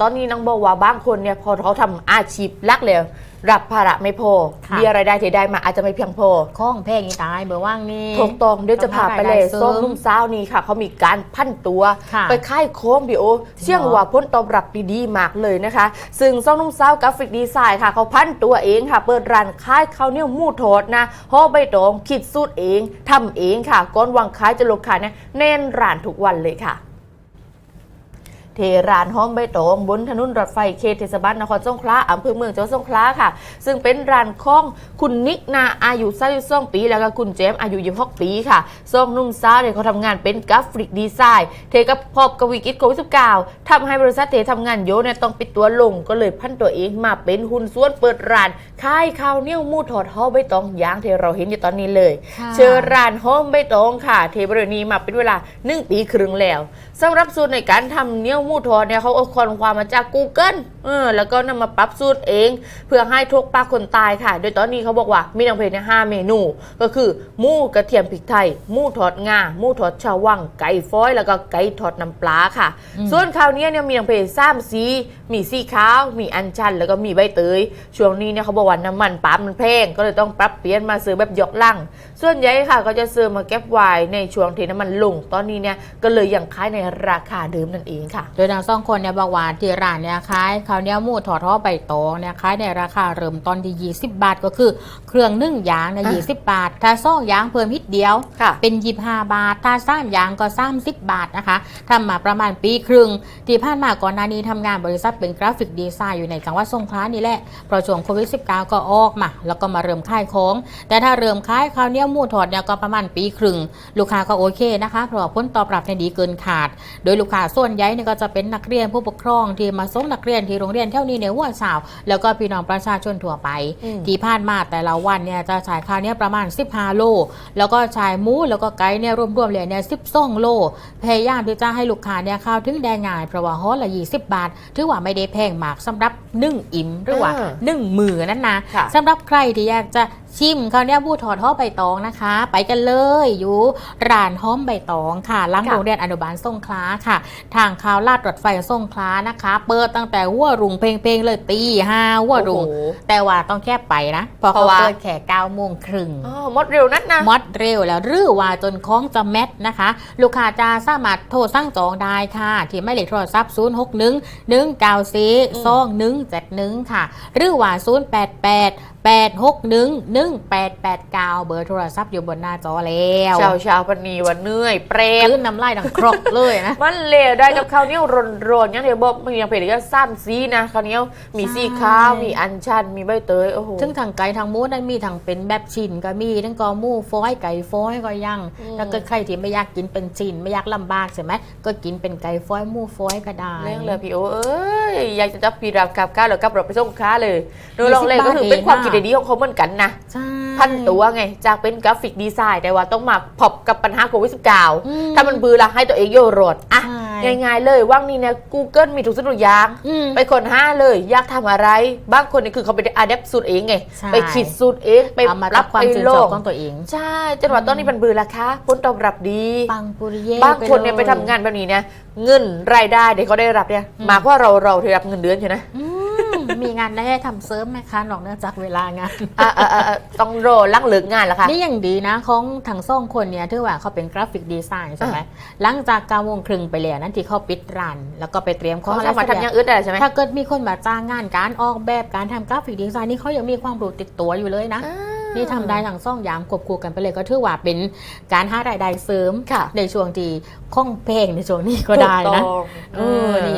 ตอนนี้น้องบอกว่าบางคนเนี่ยพอเขาทำอาชีพหลักแล้วรับภาระไม่พอค่ะ มีรายได้ที่ได้มาอาจจะไม่เพียงพอข้องแพงอีตายเบอร์ว่างนี่ ถูกต้องเดี๋ยวจะพาไปเลยทำให้รายได้เสริมส้มนุ่มสาวนี่ค่ะ เขามีการพันตัว ค่ะไปค่ายโค้งบิโอเชื่องเหรอว่าพ้นตอบรับดีๆมากเลยนะคะ ซึ่งส้มนุ่มสาวกราฟิกดีไซน์ค่ะ เขาพันตัวเองค่ะ เปิดร้านค่ายข้าวเหนียวหมูทอดนะห่อใบตองคิดสูตรเองทำเองค่ะก้อนวางขายจะลงขายเนี่ยแน่นร้านทุกวันเลยค่ะเทร้านห้องใบตองบนถนนรถไฟเขตเทศบาลนครสงขลาอำเภอเมืองจังหวัดสงขลาค่ะ ซึ่งเป็นร้านของคุณนิกนาอายุ32ปี แล้วก็คุณเจมส์อายุ26ปีค่ะสองหนุ่มสาวเนี่ยเขาทำงานเป็นกราฟิกดีไซน์เทกับพบกับวิกฤตโควิด19ทำให้บริษัทเททำงานโยเนี่ยต้องปิดตัวลงก็เลยพันตัวเองมาเป็นหุ้นส่วนเปิดร้านขายข้าวเหนียวหมูทอดห่อใบตองอย่างที่เราเห็นอยู่ตอนนี้เลยค่ะเชิญร้านห้องใบตองค่ะ เทบริณีมาเป็นเวลาหนึ่งปีครึ่งแล้วสำหรับสูตรในการทำเนียวหมูทอเนี่ยเขาเอาคนความมาจาก Google เออแล้วก็นำมาปรับสูตรเอง เพื่อให้ทุกปากคนตายค่ะ โดยตอนนี้เขาบอกว่ามีทั้งเพจเนี่ยห้าเมนู ก็คือหมูกระเทียมพริกไทยหมูทอดงาหมูทอดชาววัง ไก่ฟอย แล้วก็ไก่ทอดน้ำปลาค่ะ ส่วนคราวนี้เนี่ยมีทั้งเพจซ้ำสีมีสีขาว มีอันชัน แล้วก็มีใบเตยช่วงนี้เนี่ยเขาบอกว่าน้ำมันปาล์มมันแพงก็เลยต้องปรับเปลี่ยนมาซื้อแบบยกลังส่วนใหญ่ค่ะก็จะซื้อมาเก็บไว้ในช่วงที่น้ำมันลงตอนนี้เนี่ยก็เลยยังขายในราคาเดิมนั่นเองค่ะ โดยนางสองคนเนี่ยบอกว่าที่ร้านเนี่ยขายข้าวเหนียวหมูถอดท่อใบตองเนี่ยขายในราคาเริ่มต้นที่ 20 บาทก็คือ เครื่องนึ่งยางเนี่ยอะ20บาท ถ้าซ่องยางเพิ่มนิดเดียวค่ะเป็น 25 บาท ถ้าซ้ำยางก็30บาทนะคะทำมาประมาณปีครึ่งที่ผ่านมาก่อนหน้านี้ทำงานบริษัทเป็นกราฟิกดีไซน์อยู่ในจังหวัดสงขลานี่แหละเพราะช่วงโควิด -19 ก็ออกมา แล้วก็มาเริ่มขายของ แต่ถ้าเริ่มขายข้าวเหนียวหมูถอดเนี่ยก็ประมาณปีครึ่งลูกค้าก็โอเคนะคะเพราะว่าผลตอบรับเนี่ยดีเกินขาด โดยลูกค้าส่วนใหญ่เนี่ยก็จะเป็นนักเรียนผู้ปกครองที่มาส่งนักเรียนที่โรงเรียนเท่านี้ในหัวสาว แล้วก็พี่น้องประชาชนทั่วไปอืมที่ผ่านมาแต่ละวันเนี่ยจะใช้ข้าวเนี่ยประมาณ 15 โล แล้วก็ชายหมูแล้วก็ไก่เนี่ยรวมๆเลยเนี่ย12โล พยายามที่จะให้ลูกค้าเนี่ยเข้าถึงได้ง่ายเพราะว่าฮอละ20บาท ถือว่าไม่ได้แพงมากสำหรับนึ่งอิ่มหรือว่าอ่านึ่งมือนั่นนะค่ะสำหรับใครที่อยากจะชิมข้าวเหนียวบูถอดห่อใบตองนะคะ ไปกันเลยอยู่ร้านห้อมใบตองค่ะหลังค่ะโรงเรียนอนุบาลสงขลาค่ะ ทางข่าวลาดรถไฟสงขลานะคะ เปิดตั้งแต่หัวรุ่งเพลงเพลงๆเลยตีห้าหัวรุ่งโอ้โหแต่ว่าต้องแค่ไปนะเพราะเพเขาราะว่าเปิดแค่เก้าโมงครึ่งอ๋อหมดเร็วนัดนะมอดเร็วแล้วหรือว่าจนคล้องจะแมทนะคะ ลูกค้าจะสามารถโทรสั่งจองได้ค่ะ ที่หมายเลขโทรศัพท์ 0 6 1 1 9 4 2 1 7 1 ค่ะ หรือว่า 0 8 8 8 6 1 1 8 8 9 เบอร์โทรศัพท์อยู่บนหน้าจอแล้วชาวชาวๆปนีวันเหนื่อยเปรตคลื่นน้ำลายดังครกเลยนะ มันเลวได้กับข้าวเหนียวร้อนๆอย่างเดียวบอกมันยังเป็นก็ซ้ำซีนะข้าวเหนียวมีสีขาวใช่มีอันชันมีใบเตยโอ้โหซึ่งทางไก่ทางหมูนั้นมีทางเป็นแบบชิ้นก็มีทั้งกอหมูฟอยไก่ฟอยก็ยังอืมถ้าเกิดใครที่ไม่อยากกินเป็นชิ้นไม่อยากลำบากใช่ไหมก็กินเป็นไก่ฟอยหมูฟอยก็ได้เรื่องเลยพี่โอเอ้ยอยากจะจับพี่รับกับข้าวหรือกับเราไปส่งค้าเลยดูลองเลย20ก็ถือเป็นความบาทคิดดีๆของเขาเหมือนกันนะใช่พันตัวไง จากเป็นกราฟิกดีไซน์แต่ว่าต้องมาพบกับปัญหาโควิดอืม19ถ้ามันบือละให้ตัวเองโยนโรดอะใช่ง่ายๆเลยว่างนี้เนี่ย Google มีทุกสิ่งทุกอย่างอืมไปคนห้าเลย อยากทำอะไร บางคนนี่คือเขาไปอัดแอปสูตรเองไงใช่ไปคิดสูตรเอง ไปเอามารัรับบความไปชื่นโลชอบกของตัวเอง ใช่จนว่าตอนนี้มันบือละคะผลตอบรับดีปังปุริเย่บางคนเนี่ยลไปทำงานแบบนี้เนี่ยเงินรายได้เดี๋ยวเขาได้รับเนี่ยอืมมากกว่าเราเราที่รับเงินเดือนใช่ไหมอื มมีงานได้ให้ทำเสริมไหมคะนอกเหนือจากเวลางาน อะอะอะอะต้องรอลังเลิกงานแล้วค่ะนี่ยังดีนะของทั้งสองคนเนี่ยถือว่าเขาเป็นกราฟิกดีไซน์ใช่ไหมหลังจากเก้าโมงครึ่งไปแล้วนั่นที่เขาปิดร้านแล้วก็ไปเตรียมขเขาองสามารถทำอย่างอื่นได้ใช่ไหมถ้าเกิดมีคนมาจ้างงานการออกแบบการทำกราฟิกดีไซน์นี่เขายังมีความรู้ติดตัวอยู่เลยนะ อ่า นี่ทำได้ทั้งสองอย่างควบคู่กันไปเลยก็ถือว่าเป็นการหารายได้เสริมค่ะ ในช่วงที่ข้องเพลงในช่วงนี้ก็ได้นะถูกต้องเออนี่